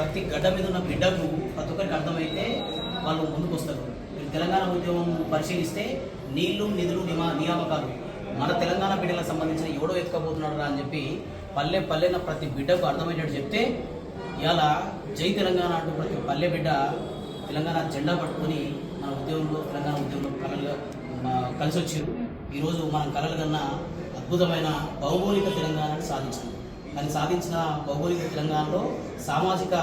ప్రతి గడ్డ మీద ఉన్న బిడ్డకు ప్రతి ఒక్కరికి అర్థమైతే వాళ్ళు ముందుకు వస్తారు. తెలంగాణ ఉద్యమం పరిశీలిస్తే నీళ్ళు నిధులు నిమా నియామకాలు మన తెలంగాణ బిడ్డలకు సంబంధించిన ఎవడో ఎత్తుకపోతున్నాడు రా అని చెప్పి పల్లె పల్లెన ప్రతి బిడ్డకు అర్థమయ్యేటట్టు చెప్తే ఇవాళ జై తెలంగాణ అంటూ ప్రతి పల్లె బిడ్డ తెలంగాణ జెండా పట్టుకొని మన ఉద్యోగంలో తెలంగాణ ఉద్యమంలో కలలుగా కలిసి వచ్చారు ఈరోజు మనం కలలు కన్నా అద్భుతమైన భౌగోళిక తెలంగాణను సాధించాము అది సాధించిన భౌగోళిక తెలంగాణలో సామాజిక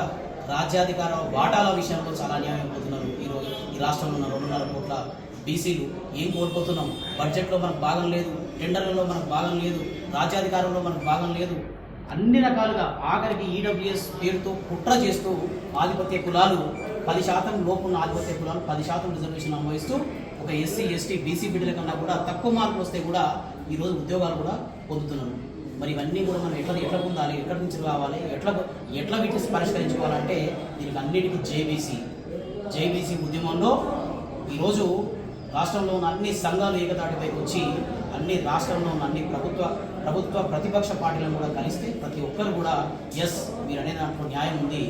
రాజ్యాధికార వాటాల విషయంలో చాలా అన్యాయం అయిపోతున్నారు. ఈరోజు ఈ రాష్ట్రంలో ఉన్న రెండున్నర కోట్ల బీసీలు ఏం కోల్పోతున్నాం? బడ్జెట్లో మనకు భాగం లేదు టెండర్లలో మనకు భాగం లేదు రాజ్యాధికారంలో మనకు భాగం లేదు. అన్ని రకాలుగా ఆఖరికి ఈడబ్ల్యూఎస్ పేరుతో కుట్ర చేస్తూ ఆధిపత్య కులాలు పది శాతం లోపున్న ఆధిపత్య కులాలు పది శాతం రిజర్వేషన్ అనుభవిస్తూ ఒక ఎస్సీ ఎస్టీ బీసీ బిడ్డల కన్నా కూడా తక్కువ మార్కులు వస్తే కూడా ఈరోజు ఉద్యోగాలు కూడా పొందుతున్నారు. మరి ఇవన్నీ కూడా మనం ఎట్లా ఎట్లా పొందాలి? ఎక్కడి నుంచి రావాలి? ఎట్లా ఎట్లా వీటిని పరిష్కరించుకోవాలంటే దీనికి అన్నిటికీ జేబీసీ. జేబీసీ ఉద్యమంలో ఈరోజు రాష్ట్రంలో ఉన్న అన్ని సంఘాలు ఏకతాటిపైకి వచ్చి అన్ని రాష్ట్రంలో ఉన్న అన్ని ప్రభుత్వ ప్రభుత్వ ప్రతిపక్ష పార్టీలను కూడా కలిస్తే ప్రతి ఒక్కరు కూడా ఎస్ మీరు అనే దాంట్లో న్యాయం ఉంది.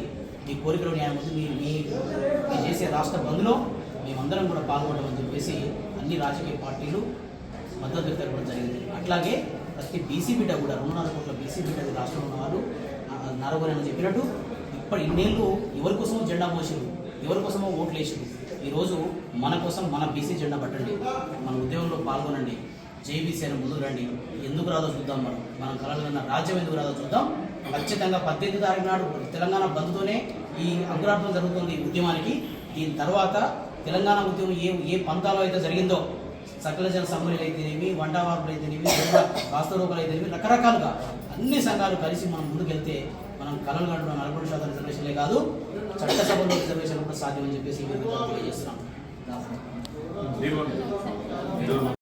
మీ కోరికలో న్యాయం ఉంది. మీ మీ మీరు చేసే రాష్ట్ర బంద్లో మేమందరం కూడా పాల్గొనడం అని చెప్పేసి అన్ని రాజకీయ పార్టీలు మద్దతు తెలపడం జరిగింది. అట్లాగే ప్రతి బీసీ బిడ్డ కూడా రెండున్నర కోట్ల బీసీ బిడ్డ రాష్ట్రంలో ఉన్నవారు నరవరి అని చెప్పినట్టు ఇప్పటి ఇన్నేళ్ళు ఎవరి కోసమో జెండా మోసారు ఎవరి కోసమో ఓట్లు వేసారు ఈరోజు మన కోసం మన బీసీ జెండా పట్టండి మన ఉద్యోగంలో పాల్గొనండి జేబీసీ అని ముందు రండి. ఎందుకు రాదో చూద్దాం మనం. మనం కలగలన్న రాజ్యం ఎందుకు రాదో చూద్దాం. ఖచ్చితంగా పద్దెనిమిది తారీఖు నాడు తెలంగాణ బంద్తోనే ఈ అంకురార్పణ జరుగుతుంది ఉద్యమానికి. దీని తర్వాత తెలంగాణ ఉద్యమం ఏ ఏ పంతాలో అయితే జరిగిందో సకల జన సమ్మేళనలు అయితేనేమి వంట మార్పులు అయితేనేమి వాస్తవరూపాలు అయితేనేమి రకరకాలుగా అన్ని సంఘాలు కలిసి మనం ముందుకెళ్తే మనం కళలు కంటున్న నలభై శాతం రిజర్వేషన్లే కాదు చట్టసభలో రిజర్వేషన్ కూడా సాధ్యమని చెప్పేసి తెలియజేస్తున్నాం.